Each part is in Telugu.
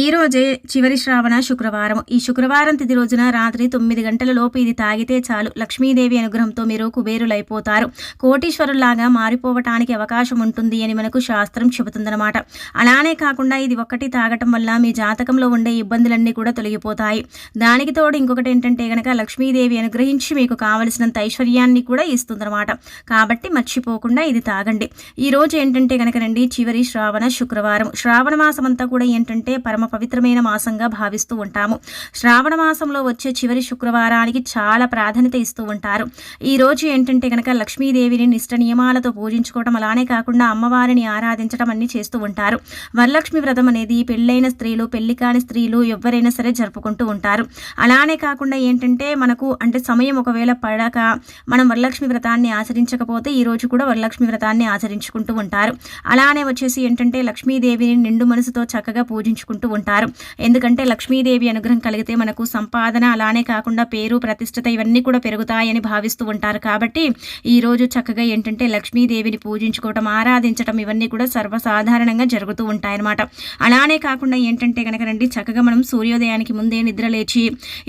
ఈ రోజే చివరి శ్రావణ శుక్రవారం. ఈ శుక్రవారం తిది రోజున రాత్రి తొమ్మిది గంటల లోపు ఇది తాగితే చాలు. లక్ష్మీదేవి అనుగ్రహంతో మీరు కుబేరులైపోతారు. కోటీశ్వరులాగా మారిపోవటానికి అవకాశం ఉంటుంది అని మనకు శాస్త్రం చెబుతుందన్నమాట. అలానే కాకుండా ఇది ఒక్కటి తాగటం వల్ల మీ జాతకంలో ఉండే ఇబ్బందులన్నీ కూడా తొలగిపోతాయి. దానికి తోడు ఇంకొకటి ఏంటంటే గనక లక్ష్మీదేవి అనుగ్రహించి మీకు కావలసినంత ఐశ్వర్యాన్ని కూడా ఇస్తుందన్నమాట. కాబట్టి మర్చిపోకుండా ఇది తాగండి. ఈ రోజు ఏంటంటే గనక రండి చివరి శ్రావణ శుక్రవారం. శ్రావణ మాసం అంతా కూడా ఏంటంటే పరమ పరమ పవిత్రమైన మాసంగా భావిస్తూ ఉంటాము. శ్రావణ మాసంలో వచ్చే చివరి శుక్రవారానికి చాలా ప్రాధాన్యత ఇస్తూ ఉంటారు. ఈ రోజు ఏంటంటే కనుక లక్ష్మీదేవిని నిష్ట నియమాలతో పూజించుకోవడం అలానే కాకుండా అమ్మవారిని ఆరాధించడం అన్ని చేస్తూ ఉంటారు. వరలక్ష్మి వ్రతం అనేది పెళ్ళైన స్త్రీలు పెళ్ళి కాని స్త్రీలు ఎవరైనా సరే జరుపుకుంటూ ఉంటారు. అలానే కాకుండా ఏంటంటే మనకు అంటే సమయం ఒకవేళ పడక మనం వరలక్ష్మి వ్రతాన్ని ఆచరించకపోతే ఈ రోజు కూడా వరలక్ష్మి వ్రతాన్ని ఆచరించుకుంటూ ఉంటారు. అలానే వచ్చేసి ఏంటంటే లక్ష్మీదేవిని నిండు మనసుతో చక్కగా పూజించుకుంటూ ఉంటారు. ఎందుకంటే లక్ష్మీదేవి అనుగ్రహం కలిగితే మనకు సంపాదన అలానే కాకుండా పేరు ప్రతిష్టత ఇవన్నీ కూడా పెరుగుతాయని భావిస్తూ ఉంటారు. కాబట్టి ఈరోజు చక్కగా ఏంటంటే లక్ష్మీదేవిని పూజించుకోవటం ఆరాధించటం ఇవన్నీ కూడా సర్వసాధారణంగా జరుగుతూ ఉంటాయన్నమాట. అలానే కాకుండా ఏంటంటే కనుక రండి చక్కగా మనం సూర్యోదయానికి ముందే నిద్ర లేచి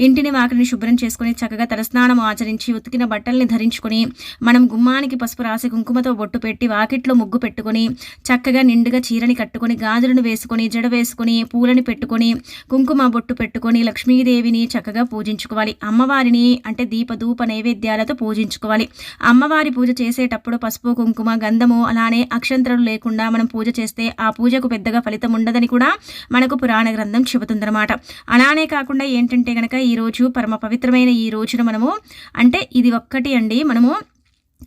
ఇంటిని వాకిని శుభ్రం చేసుకుని చక్కగా తలస్నానం ఆచరించి ఉతికిన బట్టల్ని ధరించుకొని మనం గుమ్మానికి పసుపు రాసి కుంకుమతో బొట్టు పెట్టి వాకిట్లో ముగ్గు పెట్టుకొని చక్కగా నిండుగా చీరని కట్టుకొని గాజులను వేసుకొని జడ వేసుకొని పూల పూలని పెట్టుకొని కుంకుమ బొట్టు పెట్టుకొని లక్ష్మీదేవిని చక్కగా పూజించుకోవాలి. అమ్మవారిని అంటే దీపధూప నైవేద్యాలతో పూజించుకోవాలి. అమ్మవారి పూజ చేసేటప్పుడు పసుపు కుంకుమ గంధము అలానే అక్షంతరలు లేకుండా మనం పూజ చేస్తే ఆ పూజకు పెద్దగా ఫలితం ఉండదని కూడా మనకు పురాణ గ్రంథం చెబుతుందన్నమాట. అలానే కాకుండా ఏంటంటే కనుక ఈరోజు పరమ పవిత్రమైన ఈ రోజున మనము అంటే ఇది ఒక్కటి అండి. మనము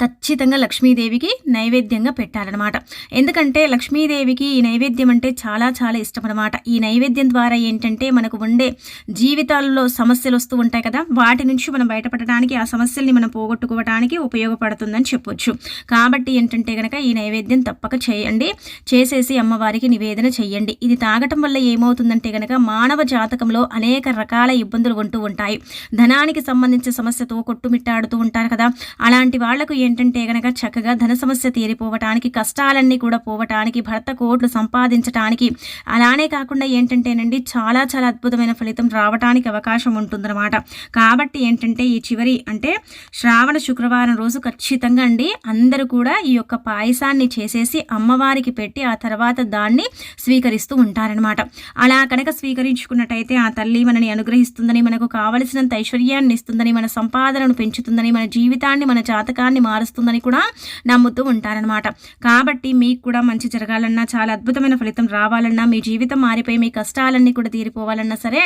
ఖచ్చితంగా లక్ష్మీదేవికి నైవేద్యంగా పెట్టాలన్నమాట. ఎందుకంటే లక్ష్మీదేవికి ఈ నైవేద్యం అంటే చాలా చాలా ఇష్టం అనమాట ఈ నైవేద్యం ద్వారా ఏంటంటే మనకు ఉండే జీవితాల్లో సమస్యలు వస్తూ ఉంటాయి కదా వాటి నుంచి మనం బయటపడడానికి ఆ సమస్యల్ని మనం పోగొట్టుకోవడానికి ఉపయోగపడుతుందని చెప్పొచ్చు. కాబట్టి ఏంటంటే కనుక ఈ నైవేద్యం తప్పక చేయండి. చేసేసి అమ్మవారికి నివేదన చేయండి ఇది తాగటం వల్ల ఏమవుతుందంటే కనుక మానవ జాతకంలో అనేక రకాల ఇబ్బందులు ఉంటూ ఉంటాయి. ధనానికి సంబంధించిన సమస్యతో కొట్టుమిట్టాడుతూ ఉంటారు కదా అలాంటి వాళ్ళకు ఏంటంటే గనక చక్కగా ధన సమస్య తీరిపోవటానికి కష్టాలన్నీ కూడా పోవటానికి భర్త కోట్లు సంపాదించటానికి అలానే కాకుండా ఏంటంటేనండి చాలా చాలా అద్భుతమైన ఫలితం రావటానికి అవకాశం ఉంటుందన్నమాట. కాబట్టి ఏంటంటే ఈ చివరి అంటే శ్రావణ శుక్రవారం రోజు ఖచ్చితంగా అండి అందరూ కూడా ఈ యొక్క పాయసాన్ని చేసేసి అమ్మవారికి పెట్టి ఆ తర్వాత దాన్ని స్వీకరిస్తూ ఉంటారనమాట అలా కనుక స్వీకరించుకున్నట్టయితే ఆ తల్లి మనని అనుగ్రహిస్తుందని మనకు కావలసినంత ఐశ్వర్యాన్ని ఇస్తుందని మన సంపాదనను పెంచుతుందని మన జీవితాన్ని మన జాతకాన్ని మారుస్తుందని కూడా నమ్ముతూ ఉంటారనమాట కాబట్టి మీకు కూడా మంచి జరగాలన్నా చాలా అద్భుతమైన ఫలితం రావాలన్నా మీ జీవితం మారిపోయి మీ కష్టాలన్నీ కూడా తీరిపోవాలన్నా సరే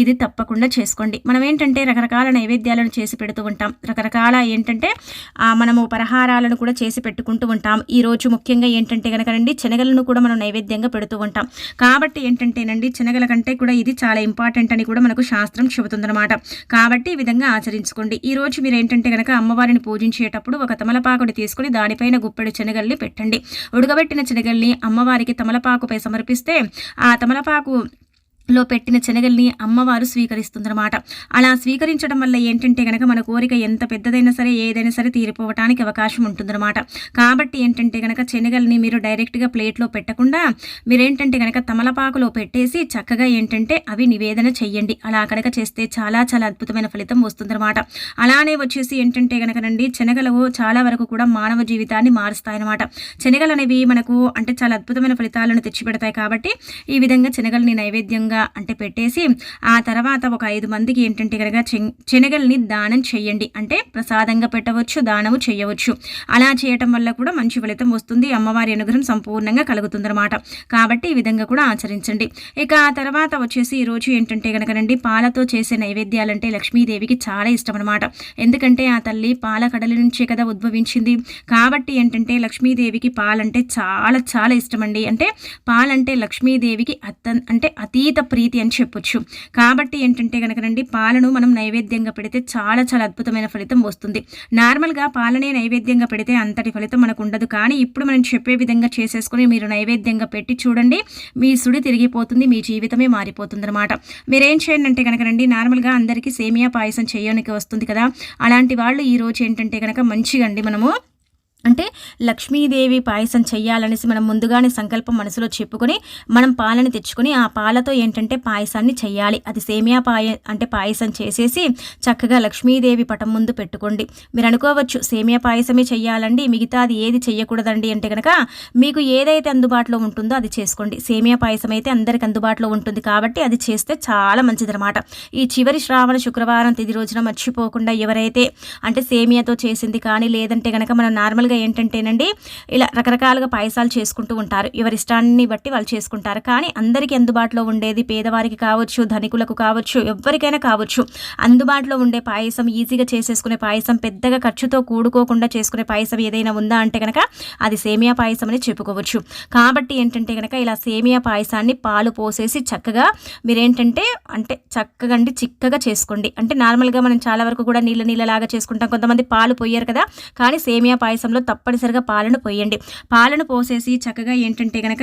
ఇది తప్పకుండా చేసుకోండి. మనం ఏంటంటే రకరకాల నైవేద్యాలను చేసి పెడుతూ ఉంటాం. రకరకాల ఏంటంటే మనము పరహారాలను కూడా చేసి పెట్టుకుంటూ ఉంటాం. ఈరోజు ముఖ్యంగా ఏంటంటే కనుకనండి శనగలను కూడా మనం నైవేద్యంగా పెడుతూ ఉంటాం. కాబట్టి ఏంటంటేనండి శనగల కంటే కూడా ఇది చాలా ఇంపార్టెంట్ అని కూడా మనకు శాస్త్రం చెబుతుందన్నమాట. కాబట్టి ఈ విధంగా ఆచరించుకోండి. ఈ రోజు మీరు ఏంటంటే కనుక అమ్మవారిని పూజించేటప్పుడు ఒక తమలపాకుని తీసుకుని దానిపైన గుప్పెడు శనగల్ని పెట్టండి. ఉడకబెట్టిన శనగల్ని అమ్మవారికి తమలపాకుపై సమర్పిస్తే ఆ తమలపాకు లో పెట్టిన శనగల్ని అమ్మవారు స్వీకరిస్తుందన్నమాట. అలా స్వీకరించడం వల్ల ఏంటంటే కనుక మన కోరిక ఎంత పెద్దదైనా సరే ఏదైనా సరే తీరిపోవటానికి అవకాశం ఉంటుందన్నమాట. కాబట్టి ఏంటంటే కనుక శనగల్ని మీరు డైరెక్ట్గా ప్లేట్లో పెట్టకుండా మీరేంటంటే కనుక తమలపాకులో పెట్టేసి చక్కగా ఏంటంటే అవి నివేదన చెయ్యండి. అలా కనుక చేస్తే చాలా చాలా అద్భుతమైన ఫలితం వస్తుందన్నమాట. అలానే వచ్చేసి ఏంటంటే కనుకనండి శనగలు చాలా వరకు కూడా మానవ జీవితాన్ని మారుస్తాయన్నమాట. శనగలు అనేవి మనకు అంటే చాలా అద్భుతమైన ఫలితాలను తెచ్చిపెడతాయి కాబట్టి ఈ విధంగా శనగల్ని నైవేద్యంగా అంటే పెట్టేసి ఆ తర్వాత ఒక ఐదు మందికి ఏంటంటే కనుక శనగల్ని దానం చేయండి అంటే ప్రసాదంగా పెట్టవచ్చు దానము చేయవచ్చు అలా చేయటం వల్ల కూడా మంచి ఫలితం వస్తుంది. అమ్మవారి అనుగ్రహం సంపూర్ణంగా కలుగుతుందన్నమాట. కాబట్టి ఈ విధంగా కూడా ఆచరించండి. ఇక ఆ తర్వాత వచ్చేసి ఈరోజు ఏంటంటే కనుకనండి పాలతో చేసే నైవేద్యాలంటే లక్ష్మీదేవికి చాలా ఇష్టం అనమాట ఎందుకంటే ఆ తల్లి పాల కడలి నుంచే కదా ఉద్భవించింది. కాబట్టి ఏంటంటే లక్ష్మీదేవికి పాలంటే చాలా చాలా ఇష్టమండి. అంటే పాలంటే లక్ష్మీదేవికి అత్త అంటే అతీత ప్రీతి అని చెప్పొచ్చు. కాబట్టి ఏంటంటే కనుకనండి పాలను మనం నైవేద్యంగా పెడితే చాలా చాలా అద్భుతమైన ఫలితం వస్తుంది. నార్మల్గా పాలనే నైవేద్యంగా పెడితే అంతటి ఫలితం మనకు ఉండదు కానీ ఇప్పుడు మనం చెప్పే విధంగా చేసేసుకుని మీరు నైవేద్యంగా పెట్టి చూడండి మీ సుడి తిరిగిపోతుంది మీ జీవితమే మారిపోతుంది అనమాట మీరేం చేయండి అంటే కనుకనండి నార్మల్గా అందరికీ సేమియా పాయసం చేయడానికి వస్తుంది కదా. అలాంటి వాళ్ళు ఈరోజు ఏంటంటే కనుక మంచిగా అండి మనము అంటే లక్ష్మీదేవి పాయసం చెయ్యాలనేసి మనం ముందుగానే సంకల్పం మనసులో చెప్పుకొని మనం పాలని తెచ్చుకొని ఆ పాలతో ఏంటంటే పాయసాన్ని చెయ్యాలి. అది సేమియా పాయ అంటే పాయసం చేసేసి చక్కగా లక్ష్మీదేవి పటం ముందు పెట్టుకోండి. మీరు అనుకోవచ్చు సేమియా పాయసమే చెయ్యాలండి మిగతాది ఏది చెయ్యకూడదండి అంటే కనుక మీకు ఏదైతే అందుబాటులో ఉంటుందో అది చేసుకోండి. సేమియా పాయసం అయితే అందరికి అందుబాటులో ఉంటుంది కాబట్టి అది చేస్తే చాలా మంచిదనమాట. ఈ చివరి శ్రావణ శుక్రవారం తిది రోజున మర్చిపోకుండా ఎవరైతే అంటే సేమియాతో చేసింది కానీ లేదంటే కనుక మనం నార్మల్ మామూలుగా ఏంటంటేనండి ఇలా రకరకాలుగా పాయసాలు చేసుకుంటూ ఉంటారు. ఎవరి ఇష్టాన్ని బట్టి వాళ్ళు చేసుకుంటారు. కానీ అందరికీ అందుబాటులో ఉండేది పేదవారికి కావచ్చు ధనికులకు కావచ్చు ఎవరికైనా కావచ్చు. అందుబాటులో ఉండే పాయసం ఈజీగా చేసేసుకునే పాయసం పెద్దగా ఖర్చుతో కూడుకోకుండా చేసుకునే పాయసం ఏదైనా ఉందా అంటే కనుక అది సేమియా పాయసం అని చెప్పుకోవచ్చు. కాబట్టి ఏంటంటే కనుక ఇలా సేమియా పాయసాన్ని పాలు పోసేసి చక్కగా మీరేంటంటే అంటే చక్కగా అండి చిక్కగా చేసుకోండి. అంటే నార్మల్గా మనం చాలా వరకు కూడా నీళ్ళ నీళ్ళలాగా చేసుకుంటాం. కొంతమంది పాలు పోయారు కదా. కానీ సేమియా పాయసంలో పాత్రలో తప్పనిసరిగా పాలను పోయండి. పాలను పోసేసి చక్కగా ఏంటంటే కనుక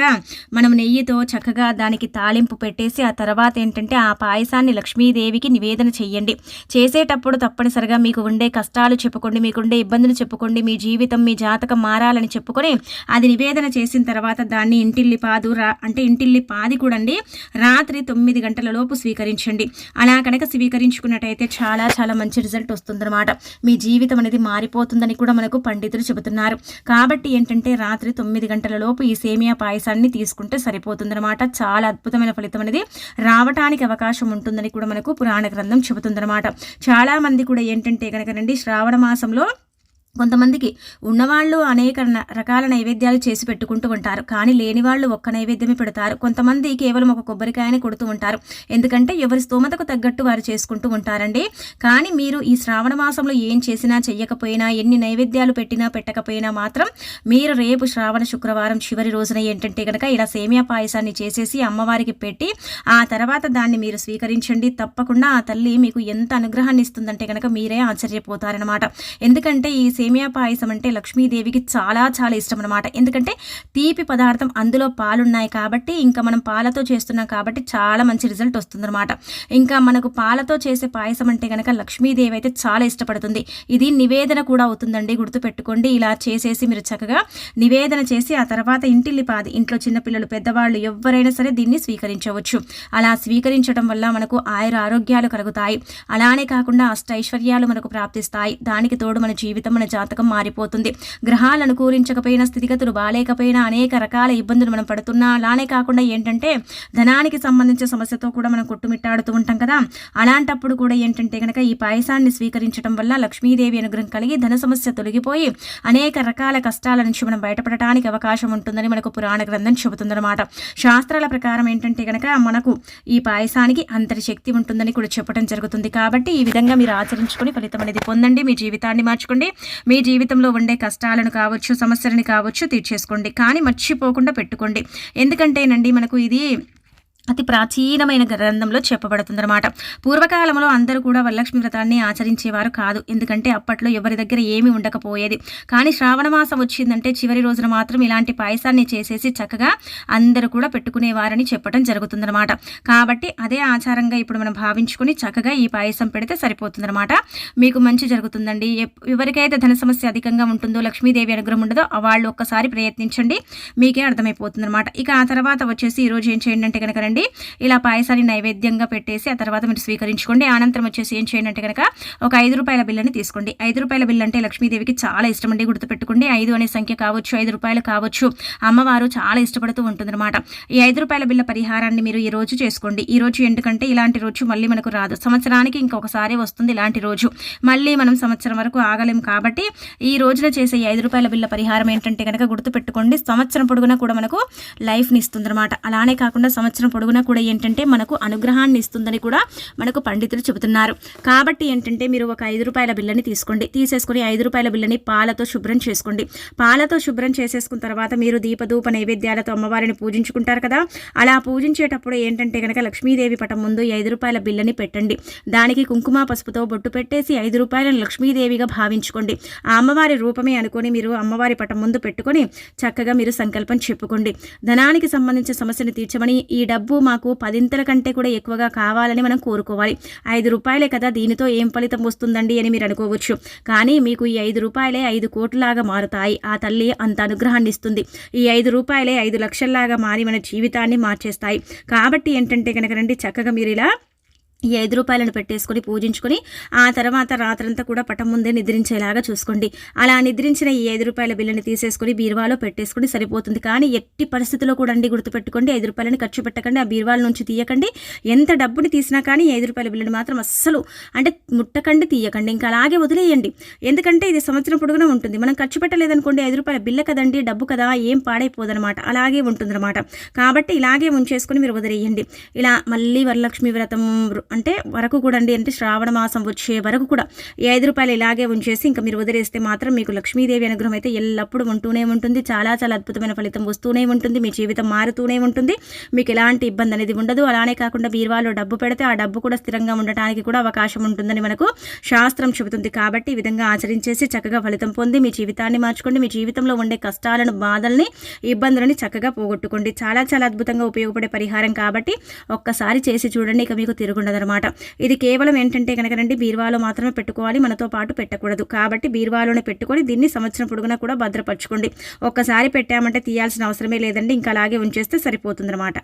మనం నెయ్యితో చక్కగా దానికి తాలింపు పెట్టేసి ఆ తర్వాత ఏంటంటే ఆ పాయసాన్ని లక్ష్మీదేవికి నివేదన చేయండి చేసేటప్పుడు తప్పనిసరిగా మీకు ఉండే కష్టాలు చెప్పుకోండి మీకుండే ఇబ్బందులు చెప్పుకోండి మీ జీవితం మీ జాతకం మారాలని చెప్పుకొని అది నివేదన చేసిన తర్వాత దాన్ని ఇంటిల్లి పాదు రా అంటే ఇంటిల్లి పాది కూడండి రాత్రి తొమ్మిది గంటల లోపు స్వీకరించండి. అలా కనుక స్వీకరించుకున్నట్టయితే చాలా చాలా మంచి రిజల్ట్ వస్తుందన్నమాట. మీ జీవితం అనేది మారిపోతుందని కూడా మనకు పండితులు చెబుతారు. చెబుతున్నారు కాబట్టి ఏంటంటే రాత్రి తొమ్మిది గంటల లోపు ఈ సేమియా పాయసాన్ని తీసుకుంటే సరిపోతుందన్నమాట. చాలా అద్భుతమైన ఫలితం అనేది రావటానికి అవకాశం ఉంటుందని కూడా మనకు పురాణ గ్రంథం చెబుతుందన్నమాట. చాలా మంది కూడా ఏంటంటే కనుక శ్రావణ మాసంలో కొంతమందికి ఉన్నవాళ్ళు అనేక రకాల నైవేద్యాలు చేసి పెట్టుకుంటూ ఉంటారు. కానీ లేని వాళ్ళు ఒక్క నైవేద్యమే పెడతారు. కొంతమంది కేవలం ఒక కొబ్బరికాయని కొడుతూ ఉంటారు. ఎందుకంటే ఎవరి స్తోమతకు తగ్గట్టు వారు చేసుకుంటూ ఉంటారండి. కానీ మీరు ఈ శ్రావణ మాసంలో ఏం చేసినా చెయ్యకపోయినా ఎన్ని నైవేద్యాలు పెట్టినా పెట్టకపోయినా మాత్రం మీరు రేపు శ్రావణ శుక్రవారం చివరి రోజున ఏంటంటే కనుక ఇలా సేమియా పాయసాన్ని చేసేసి అమ్మవారికి పెట్టి ఆ తర్వాత దాన్ని మీరు స్వీకరించండి. తప్పకుండా ఆ తల్లి మీకు ఎంత అనుగ్రహాన్ని ఇస్తుందంటే కనుక మీరే ఆశ్చర్యపోతారనమాట ఎందుకంటే ఈ సేమియా పాయసం అంటే లక్ష్మీదేవికి చాలా చాలా ఇష్టం అనమాట ఎందుకంటే తీపి పదార్థం అందులో పాలున్నాయి కాబట్టి ఇంకా మనం పాలతో చేస్తున్నాం కాబట్టి చాలా మంచి రిజల్ట్ వస్తుందన్నమాట. ఇంకా మనకు పాలతో చేసే పాయసం అంటే కనుక లక్ష్మీదేవి అయితే చాలా ఇష్టపడుతుంది. ఇది నివేదన కూడా అవుతుందండి గుర్తుపెట్టుకోండి. ఇలా చేసేసి మీరు చక్కగా నివేదన చేసి ఆ తర్వాత ఇంటిల్లి పాది ఇంట్లో చిన్నపిల్లలు పెద్దవాళ్ళు ఎవరైనా సరే దీన్ని స్వీకరించవచ్చు. అలా స్వీకరించడం వల్ల మనకు ఆయుర ఆరోగ్యాలు కలుగుతాయి. అలానే కాకుండా అష్టైశ్వర్యాలు మనకు ప్రాప్తిస్తాయి. దానికి తోడు మన జీవితం మన జాతకం మారిపోతుంది. గ్రహాలు అనుకూలించకపోయినా స్థితిగతులు బాగాలేకపోయినా అనేక రకాల ఇబ్బందులు మనం పడుతున్నా. అలానే కాకుండా ఏంటంటే ధనానికి సంబంధించిన సమస్యతో కూడా మనం కొట్టుమిట్టాడుతూ ఉంటాం కదా. అలాంటప్పుడు కూడా ఏంటంటే కనుక ఈ పాయసాన్ని స్వీకరించడం వల్ల లక్ష్మీదేవి అనుగ్రహం కలిగి ధన సమస్య తొలగిపోయి అనేక రకాల కష్టాల నుంచి మనం బయటపడటానికి అవకాశం ఉంటుందని మనకు పురాణ గ్రంథం చెబుతుందన్నమాట. శాస్త్రాల ప్రకారం ఏంటంటే కనుక మనకు ఈ పాయసానికి అంతటి శక్తి ఉంటుందని కూడా చెప్పడం జరుగుతుంది. కాబట్టి ఈ విధంగా మీరు ఆచరించుకొని ఫలితం అనేది పొందండి. మీ జీవితాన్ని మార్చుకోండి. మీ జీవితంలో ఉండే కష్టాలను కావచ్చు సమస్యలను కావచ్చు తీర్చేసుకోండి. కానీ మర్చిపోకుండా పెట్టుకోండి. ఎందుకంటేనండి మనకు ఇది అతి ప్రాచీనమైన గ్రంథంలో చెప్పబడుతుందన్నమాట. పూర్వకాలంలో అందరూ కూడా వరలక్ష్మి వ్రతాన్ని ఆచరించేవారు కాదు. ఎందుకంటే అప్పట్లో ఎవరి దగ్గర ఏమీ ఉండకపోయేది. కానీ శ్రావణ మాసం వచ్చిందంటే చివరి రోజున మాత్రం ఇలాంటి పాయసాన్ని చేసేసి చక్కగా అందరూ కూడా పెట్టుకునేవారని చెప్పడం జరుగుతుందన్నమాట. కాబట్టి అదే ఆచారంగా ఇప్పుడు మనం భావించుకుని చక్కగా ఈ పాయసం పెడితే సరిపోతుందన్నమాట. మీకు మంచి జరుగుతుందండి. ఎవరికైతే ధన సమస్య అధికంగా ఉంటుందో లక్ష్మీదేవి అనుగ్రహం ఉండదో వాళ్ళు ఒక్కసారి ప్రయత్నించండి. మీకే అర్థమైపోతుందన్నమాట. ఇక ఆ తర్వాత వచ్చేసి ఈరోజు ఏం చేయండి అంటే కనుక రండి ఇలా పాయసాన్ని నైవేద్యంగా పెట్టేసి ఆ తర్వాత మీరు స్వీకరించుకోండి. అనంతరం వచ్చేసి ఏం చేయండి అంటే కనుక ఒక ఐదు రూపాయల బిల్లని తీసుకోండి. ఐదు రూపాయల బిల్లు అంటే లక్ష్మీదేవికి చాలా ఇష్టం అండి గుర్తుపెట్టుకోండి. ఐదు అనే సంఖ్య కావచ్చు ఐదు రూపాయలు కావచ్చు అమ్మవారు చాలా ఇష్టపడుతూ ఉంటుందన్నమాట. ఈ ఐదు రూపాయల బిల్ల పరిహారాన్ని మీరు ఈ రోజు చేసుకోండి. ఈ రోజు ఎందుకంటే ఇలాంటి రోజు మళ్ళీ మనకు రాదు. సంవత్సరానికి ఇంకొకసారి వస్తుంది ఇలాంటి రోజు. మళ్ళీ మనం సంవత్సరం వరకు ఆగలేం కాబట్టి ఈ రోజున చేసే ఈ ఐదు రూపాయల బిల్ల పరిహారం ఏంటంటే కనుక గుర్తుపెట్టుకోండి. సంవత్సరం పొడుగున కూడా మనకు లైఫ్ని ఇస్తుందన్నమాట. అలానే కాకుండా సంవత్సరం పొడుగు పొడవునా కూడా ఏంటంటే మనకు అనుగ్రహాన్ని ఇస్తుందని కూడా మనకు పండితులు చెబుతున్నారు. కాబట్టి ఏంటంటే మీరు ఒక ఐదు రూపాయల బిల్లని తీసుకోండి. తీసేసుకుని ఐదు రూపాయల బిల్లని పాలతో శుభ్రం చేసుకోండి. పాలతో శుభ్రం చేసేసుకున్న తర్వాత మీరు దీపధూప నైవేద్యాలతో అమ్మవారిని పూజించుకుంటారు కదా? అలా పూజించేటప్పుడు ఏంటంటే కనుక లక్ష్మీదేవి పటం ముందు ఐదు రూపాయల బిల్లని పెట్టండి. దానికి కుంకుమ పసుపుతో బొట్టు పెట్టేసి ఐదు రూపాయలను లక్ష్మీదేవిగా భావించుకోండి. ఆ అమ్మవారి రూపమే అనుకొని మీరు అమ్మవారి పటం ముందు పెట్టుకొని చక్కగా మీరు సంకల్పం చెప్పుకోండి. ధనానికి సంబంధించిన సమస్యను తీర్చమని ఈ డబ్బు మాకు పదింతల కంటే కూడా ఎక్కువగా కావాలని మనం కోరుకోవాలి. ఐదు రూపాయలే కదా దీనితో ఏం ఫలితం వస్తుందండి అని మీరు అనుకోవచ్చు. కానీ మీకు ఈ ఐదు రూపాయలే ఐదు కోట్లలాగా మారుతాయి. ఆ తల్లి అంత అనుగ్రహాన్ని ఇస్తుంది. ఈ ఐదు రూపాయలే ఐదు లక్షల్లాగా మారి మన జీవితాన్ని మార్చేస్తాయి. కాబట్టి ఏంటంటే కనుక రండి చక్కగా మీరు ఇలా ఈ ఐదు రూపాయలను పెట్టేసుకొని పూజించుకొని ఆ తర్వాత రాత్రంతా కూడా పటం ముందే నిద్రించేలాగా చూసుకోండి. అలా నిద్రించిన ఈ ఐదు రూపాయల బిల్లుని తీసేసుకొని బీరువాలో పెట్టేసుకొని సరిపోతుంది. కానీ ఎట్టి పరిస్థితిలో కూడా అండి గుర్తుపెట్టుకోండి ఐదు రూపాయలని ఖర్చు పెట్టకండి ఆ బీరువాల నుంచి తీయకండి. ఎంత డబ్బుని తీసినా కానీ ఐదు రూపాయల బిల్లుని మాత్రం అస్సలు అంటే ముట్టకండి తీయకండి. ఇంకా అలాగే వదిలేయండి. ఎందుకంటే ఇది సంవత్సరం పొడుగునా ఉంటుంది. మనం ఖర్చు పెట్టలేదనుకోండి ఐదు రూపాయల బిల్ల కదండి డబ్బు కదా ఏం పాడైపోదనమాట. అలాగే ఉంటుందన్నమాట. కాబట్టి ఇలాగే ఉంచేసుకొని మీరు వదిలేయండి. ఇలా మళ్ళీ వరలక్ష్మి వ్రతం అంటే వరకు కూడా అండి అంటే శ్రావణ మాసం వచ్చే వరకు కూడా ఈ ఐదు రూపాయలు ఇలాగే ఉంచేసి ఇంకా మీరు వదిలేస్తే మాత్రం మీకు లక్ష్మీదేవి అనుగ్రహం అయితే ఎల్లప్పుడూ ఉంటూనే ఉంటుంది. చాలా చాలా అద్భుతమైన ఫలితం వస్తూనే ఉంటుంది. మీ జీవితం మారుతూనే ఉంటుంది. మీకు ఎలాంటి ఇబ్బంది అనేది ఉండదు. అలానే కాకుండా బీరువాలో డబ్బు పెడితే ఆ డబ్బు కూడా స్థిరంగా ఉండటానికి కూడా అవకాశం ఉంటుందని మనకు శాస్త్రం చెబుతుంది. కాబట్టి ఈ విధంగా ఆచరించేసి చక్కగా ఫలితం పొంది మీ జీవితాన్ని మార్చుకోండి. మీ జీవితంలో ఉండే కష్టాలను బాధల్ని ఇబ్బందులని చక్కగా పోగొట్టుకోండి. చాలా చాలా అద్భుతంగా ఉపయోగపడే పరిహారం కాబట్టి ఒక్కసారి చేసి చూడండి. ఇక మీకు తిరుగుండదనమాట ఇది కేవలం ఏంటంటే కనుక రండి బీరువాలో మాత్రమే పెట్టుకోవాలి మనతో పాటు పెట్టకూడదు. కాబట్టి బీరువాలోనే పెట్టుకొని దీన్ని సంవత్సరం పొడుగునా కూడా భద్రపరచుకోండి. ఒక్కసారి పెట్టామంటే తీయాల్సిన అవసరమే లేదండి. ఇంకా అలాగే ఉంచేస్తే సరిపోతుందన్నమాట.